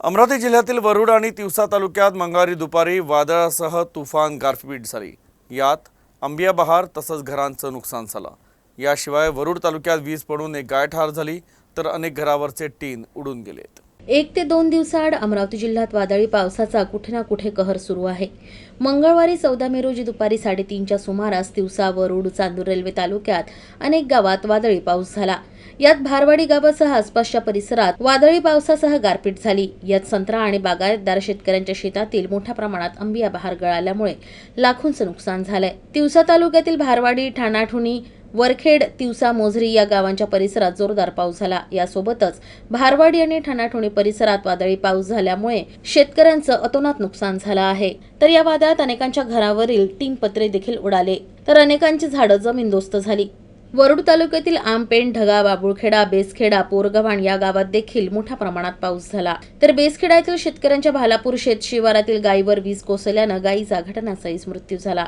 अमरावती जिल्ह्यातील वरुड आणि तिवसा तालुक्यात मंगळवारी दुपारी वादळासह तुफान गारपीट झाली. यात आंबिया बहार तसंच घरांचं नुकसान झालं. याशिवाय वरुड तालुक्यात वीज पडून एक गाय ठार झाली तर अनेक घरावरचे टीन उडून गेलेत. एक ते दोन दिवसाआड अमरावती जिल्ह्यात वादळी पावसाचा कुठे ना कुठे कहर सुरू आहे. मंगळवारी चौदा मे रोजी दुपारी साडेतीनच्या सुमारास तिवसा वरुड चांदूर रेल्वे तालुक्यात अनेक गावात वादळी पाऊस झाला. यात भारवाडी गावासह आसपासच्या परिसरात वादळी पावसासह गारपीट झाली. यात संत्रा आणि बागायतदार शेतकऱ्यांच्या शेतातील मोठ्या प्रमाणात अंबिया बहार गळाल्यामुळे लाखोंचं नुकसान झालंय. तिवसा तालुक्यातील भारवाडी ठाणाठुणी वरखेड तिवसा मोझरी या गावांच्या परिसरात जोरदार पाऊस झाला. यासोबतच भारवाडी आणि ठाणाठोणी परिसरात वादळी पाऊस झाल्यामुळे शेतकऱ्यांचं अतोनात नुकसान झालं आहे. तर या वादळात अनेकांच्या घरावरील तीन पत्रे देखील उडाले. तर अनेकांची झाडं जमीनदोस्त झाली. वरुड तालुक्यातील आमपेण ढगा बाबुळखेडा बेसखेडा पोरगव्हाण या गावात देखील मोठ्या प्रमाणात पाऊस झाला. तर बेसखेडा येथील शेतकऱ्यांच्या भालापूर शेत शिवारातील गायीवर वीज कोसळल्यानं गायीचा घटनास्थळीच मृत्यू झाला.